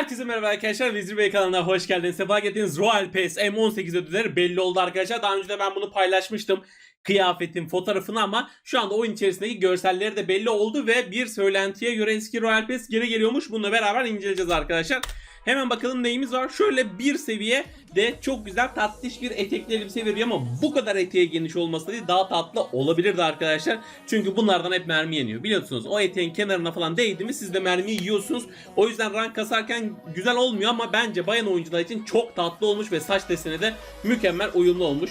Herkese merhaba arkadaşlar. Vezir Bey kanalına hoş geldiniz. Sefa getirdiniz. Royal Pass M18 ödülleri belli oldu arkadaşlar. Daha önce de ben bunu paylaşmıştım. Kıyafetin fotoğrafını ama şu anda oyun içerisindeki görselleri de belli oldu ve bir söylentiye göre eski Royal Pass geri geliyormuş. Bununla beraber inceleyeceğiz arkadaşlar. Hemen bakalım neyimiz var. Şöyle bir seviye de çok güzel tatlış bir etekli elbise veriyor ama bu kadar eteğe geniş değil daha tatlı olabilirdi arkadaşlar. Çünkü bunlardan hep mermi yeniyor. Biliyorsunuz o eteğin kenarına falan değdi mi siz de mermiyi yiyorsunuz. O yüzden rank kasarken güzel olmuyor ama bence bayan oyuncular için çok tatlı olmuş ve saç deseni de mükemmel uyumlu olmuş.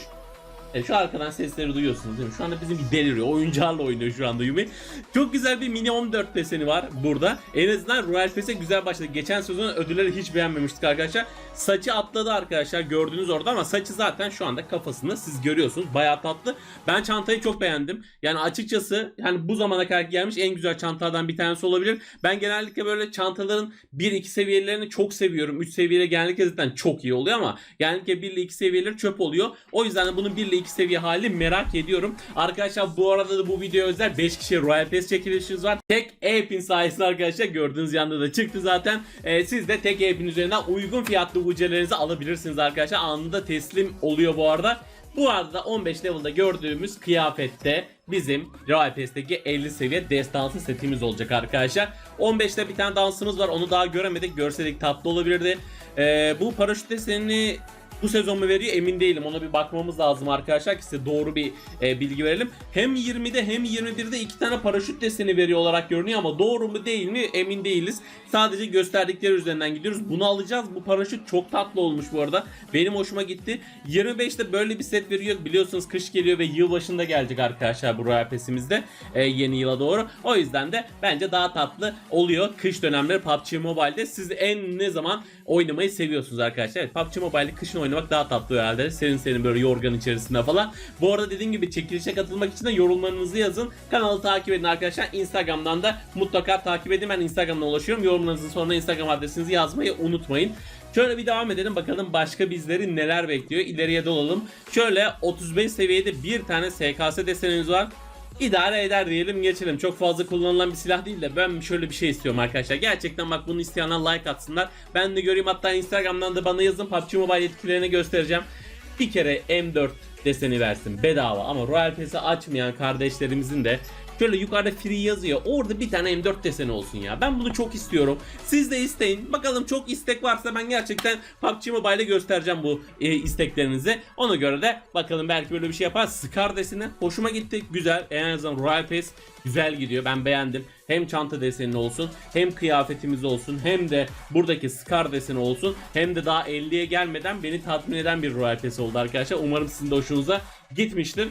E, şu arkadan sesleri duyuyorsunuz değil mi? Şu anda bizim bir deliriyor. Oyuncağlarla oynuyor şu anda Yumi. Çok güzel bir mini 14 deseni var burada. En azından Royal Pass'e güzel başladı. Geçen sezon ödülleri hiç beğenmemiştik arkadaşlar. Saçı atladı arkadaşlar gördüğünüz orada ama saçı zaten şu anda kafasında siz görüyorsunuz. Bayağı tatlı. Ben çantayı çok beğendim. Yani açıkçası yani bu zamana kadar gelmiş en güzel çantalardan bir tanesi olabilir. Ben genellikle böyle çantaların 1-2 seviyelerini çok seviyorum. 3 seviyede genellikle zaten çok iyi oluyor ama genellikle 1 ile 2 seviyeleri çöp oluyor. O yüzden de bunun 1 ile 2 seviye hali merak ediyorum. Arkadaşlar bu arada da bu video özel 5 kişiye Royal Pass çekilişimiz var. Tek e-pin sayesinde arkadaşlar gördüğünüz yanda da çıktı zaten. Ee, siz de tek e-pin üzerinden uygun fiyatlı UC'lerinizi alabilirsiniz arkadaşlar. Anında teslim oluyor bu arada. Bu arada 15 level'da gördüğümüz kıyafette bizim Royal Pass'teki 50 seviye destansı setimiz olacak arkadaşlar. 15'te bir tane dansımız var onu daha göremedik. Görseydik tatlı olabilirdi. Ee, bu paraşüt desenini bu sezon mu veriyor emin değilim. Ona bir bakmamız lazım arkadaşlar ki size doğru bir e, bilgi verelim. Hem 20'de hem 21'de iki tane paraşüt deseni veriyor olarak görünüyor ama doğru mu değil mi emin değiliz. Sadece gösterdikleri üzerinden gidiyoruz. Bunu alacağız. Bu paraşüt çok tatlı olmuş bu arada. Benim hoşuma gitti. 25'te böyle bir set veriyor. Biliyorsunuz kış geliyor ve yılbaşında gelecek arkadaşlar bu Royal Pass'imizde. e, yeni yıla doğru. O yüzden de bence daha tatlı oluyor. Kış dönemleri PUBG Mobile'de. Siz en ne zaman oynamayı seviyorsunuz arkadaşlar. Evet, PUBG Mobile'de kışın oynamak daha tatlı herhalde. Senin senin böyle yorgan içerisinde falan. Bu arada dediğim gibi çekilişe katılmak için de yorumlarınızı yazın. Kanalı takip edin arkadaşlar. Instagram'dan da mutlaka takip edin. Ben Instagram'dan ulaşıyorum. Yorumlarınızın sonuna Instagram adresinizi yazmayı unutmayın. Şöyle bir devam edelim bakalım başka bizleri neler bekliyor. İleriye dolalım. Şöyle 35 seviyede bir tane SKS desenimiz var. İdare eder diyelim geçelim. Çok fazla kullanılan bir silah değil de ben şöyle bir şey istiyorum arkadaşlar. Gerçekten bak bunu isteyenler like atsınlar. Ben de göreyim hatta Instagram'dan da bana yazın. PUBG Mobile etkilerini göstereceğim. Bir kere M4 deseni versin bedava ama Royal Pass'i açmayan kardeşlerimizin de Şöyle yukarıda free yazıyor. Orada bir tane M4 deseni olsun ya. Ben bunu çok istiyorum. Siz de isteyin. Bakalım çok istek varsa ben gerçekten PUBG Mobile'e göstereceğim bu e, isteklerinizi. Ona göre de bakalım belki böyle bir şey yapar. Scar deseni hoşuma gitti. Güzel. En azından Royal Pass güzel gidiyor. Ben beğendim. Hem çanta deseni olsun, hem kıyafetimiz olsun, hem de buradaki Scar deseni olsun, hem de daha 50'ye gelmeden beni tatmin eden bir Royal Pass oldu arkadaşlar. Umarım sizin de hoşunuza gitmiştir.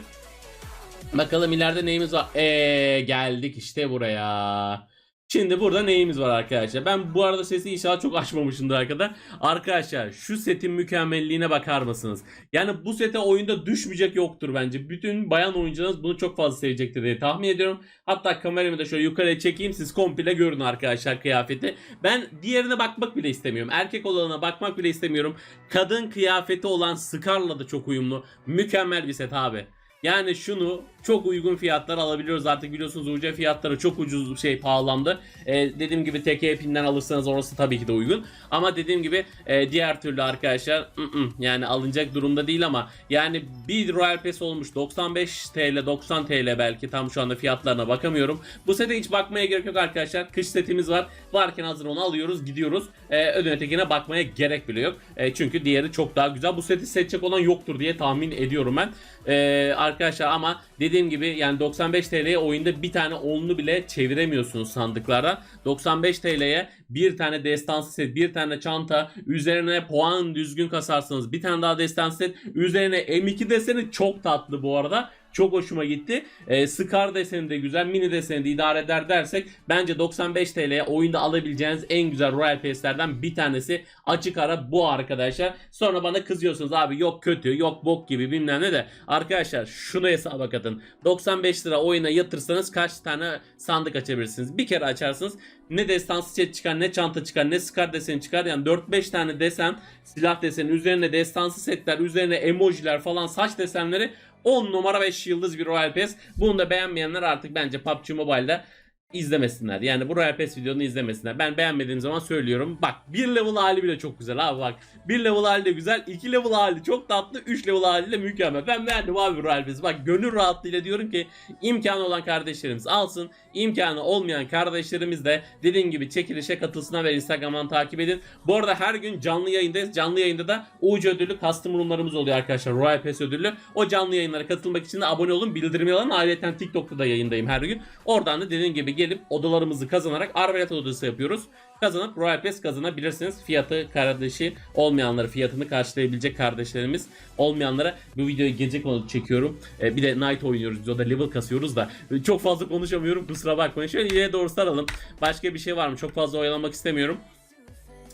Bakalım ileride neyimiz var? Eee geldik işte buraya. Şimdi burada neyimiz var arkadaşlar? Ben bu arada sesi inşallah çok açmamışımdır arkada. Arkadaşlar şu setin mükemmelliğine bakar mısınız? Yani bu sete oyunda düşmeyecek yoktur bence. Bütün bayan oyuncularınız bunu çok fazla sevecektir diye tahmin ediyorum. Hatta kameramı da şöyle yukarıya çekeyim siz komple görün arkadaşlar kıyafeti. Ben diğerine bakmak bile istemiyorum. Erkek olanına bakmak bile istemiyorum. Kadın kıyafeti olan Scar'la da çok uyumlu. Mükemmel bir set abi. Yani şunu çok uygun fiyatlar alabiliyoruz artık biliyorsunuz UC fiyatları çok ucuz şey pahalandı. Ee, dediğim gibi tek pinden alırsanız orası tabii ki de uygun. Ama dediğim gibi e, diğer türlü arkadaşlar ı-ı, yani alınacak durumda değil ama yani bir Royal Pass olmuş 95 TL 90 TL belki tam şu anda fiyatlarına bakamıyorum. Bu sete hiç bakmaya gerek yok arkadaşlar. Kış setimiz var. Varken hazır onu alıyoruz gidiyoruz. Ee, ödün bakmaya gerek bile yok. Ee, çünkü diğeri çok daha güzel. Bu seti seçecek olan yoktur diye tahmin ediyorum ben. Ee, arkadaşlar ama dediğim gibi yani 95 TL'ye oyunda bir tane onlu bile çeviremiyorsunuz sandıklardan. 95 TL'ye bir tane destansı set, bir tane çanta, üzerine puan düzgün kasarsanız bir tane daha destansı set, üzerine M2 deseni çok tatlı bu arada. Çok hoşuma gitti. Ee, Scar deseni de güzel, mini deseni de idare eder dersek bence 95 TL'ye oyunda alabileceğiniz en güzel Royal Pass'lerden bir tanesi açık ara bu arkadaşlar. Sonra bana kızıyorsunuz abi yok kötü, yok bok gibi bilmem ne de. Arkadaşlar şunu hesaba katın. 95 lira oyuna yatırsanız kaç tane sandık açabilirsiniz? Bir kere açarsınız. Ne destansı set çıkar, ne çanta çıkar, ne Scar deseni çıkar. Yani 4-5 tane desen, silah deseni, üzerine destansı setler, üzerine emojiler falan saç desenleri 10 numara 5 yıldız bir Royal Pass. Bunu da beğenmeyenler artık bence PUBG Mobile'da izlemesinler. Yani bu Royal Pass videonu izlemesinler. Ben beğenmediğim zaman söylüyorum. Bak bir level hali bile çok güzel abi bak. Bir level hali de güzel. iki level hali çok tatlı. Üç level hali de mükemmel. Ben beğendim abi Royal Pass'i. Bak gönül rahatlığıyla diyorum ki imkanı olan kardeşlerimiz alsın. İmkanı olmayan kardeşlerimiz de dediğim gibi çekilişe katılsınlar ve Instagram'dan takip edin. Bu arada her gün canlı yayındayız. Canlı yayında da UC ödüllü custom roomlarımız oluyor arkadaşlar. Royal Pass ödüllü. O canlı yayınlara katılmak için de abone olun. Bildirimi alın. Ayrıca TikTok'ta da yayındayım her gün. Oradan da dediğim gibi gelip odalarımızı kazanarak Arvelat odası yapıyoruz. Kazanıp Royal Pass kazanabilirsiniz. Fiyatı kardeşi olmayanları fiyatını karşılayabilecek kardeşlerimiz olmayanlara bu videoyu gelecek onu çekiyorum. Ee, bir de Night oynuyoruz biz o da level kasıyoruz da e, çok fazla konuşamıyorum kusura bakmayın. Şöyle ileriye doğru saralım. Başka bir şey var mı? Çok fazla oyalamak istemiyorum.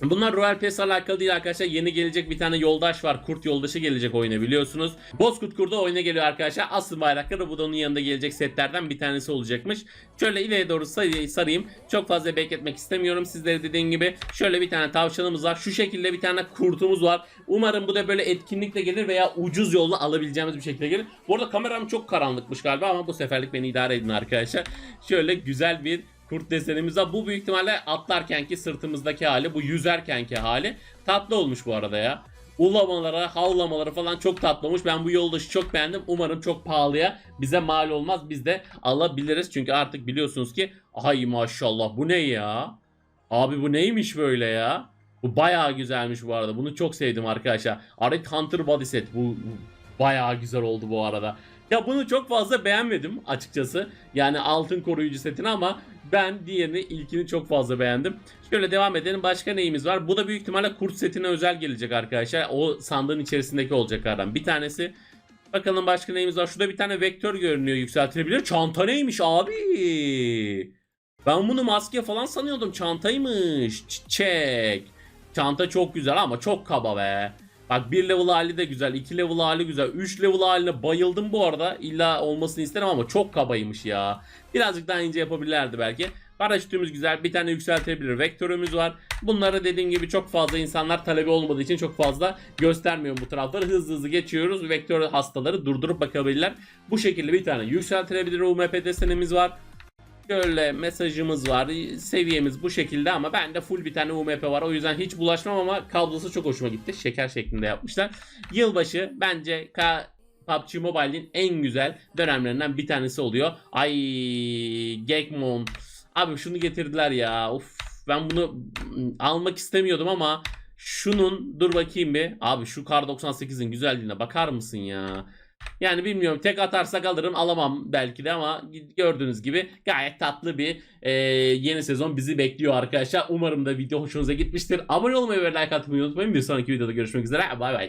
Bunlar Royal Pass alakalı değil arkadaşlar. Yeni gelecek bir tane yoldaş var. Kurt yoldaşı gelecek oyuna biliyorsunuz. Bozkurt kurdu oyuna geliyor arkadaşlar. Asıl bayrakları bu da onun yanında gelecek setlerden bir tanesi olacakmış. Şöyle ileriye doğru sarayım. Çok fazla bekletmek istemiyorum. Sizlere dediğim gibi şöyle bir tane tavşanımız var. Şu şekilde bir tane kurtumuz var. Umarım bu da böyle etkinlikle gelir veya ucuz yolla alabileceğimiz bir şekilde gelir. Bu arada kameram çok karanlıkmış galiba ama bu seferlik beni idare edin arkadaşlar. Şöyle güzel bir kurt desenimiz var. Bu büyük ihtimalle atlarkenki sırtımızdaki hali. Bu yüzerkenki hali. Tatlı olmuş bu arada ya. Ulamalara, havlamaları falan çok tatlı olmuş. Ben bu yoldaşı çok beğendim. Umarım çok pahalıya bize mal olmaz. Biz de alabiliriz. Çünkü artık biliyorsunuz ki ay maşallah bu ne ya? Abi bu neymiş böyle ya? Bu bayağı güzelmiş bu arada. Bunu çok sevdim arkadaşlar. Aret Hunter Body Set. Bu, bu bayağı güzel oldu bu arada. Ya bunu çok fazla beğenmedim açıkçası. Yani altın koruyucu setini ama ben diğerini ilkini çok fazla beğendim. Şöyle devam edelim. Başka neyimiz var? Bu da büyük ihtimalle kurt setine özel gelecek arkadaşlar. O sandığın içerisindeki olacaklardan bir tanesi. Bakalım başka neyimiz var? Şurada bir tane vektör görünüyor yükseltilebilir. Çanta neymiş abi? Ben bunu maske falan sanıyordum. Çantaymış. Çiçek. Çanta çok güzel ama çok kaba be. Bak 1 level hali de güzel, 2 level hali güzel, 3 level haline bayıldım bu arada. İlla olmasını isterim ama çok kabaymış ya. Birazcık daha ince yapabilirlerdi belki. Paraşütümüz güzel, bir tane yükseltebilir vektörümüz var. Bunları dediğim gibi çok fazla insanlar talebi olmadığı için çok fazla göstermiyorum bu tarafları. Hızlı hızlı geçiyoruz. Vektör hastaları durdurup bakabilirler. Bu şekilde bir tane yükseltilebilir UMP desenimiz var. Şöyle mesajımız var. Seviyemiz bu şekilde ama bende full bir tane UMP var. O yüzden hiç bulaşmam ama kablosu çok hoşuma gitti. Şeker şeklinde yapmışlar. Yılbaşı bence K PUBG Mobile'in en güzel dönemlerinden bir tanesi oluyor. Ay Gekmon. Abi şunu getirdiler ya. Of ben bunu almak istemiyordum ama şunun dur bakayım bir. Abi şu Kar 98'in güzelliğine bakar mısın ya? Yani bilmiyorum tek atarsak alırım alamam belki de ama gördüğünüz gibi gayet tatlı bir e, yeni sezon bizi bekliyor arkadaşlar. Umarım da video hoşunuza gitmiştir. Abone olmayı ve like atmayı unutmayın. Bir sonraki videoda görüşmek üzere. Bay bay.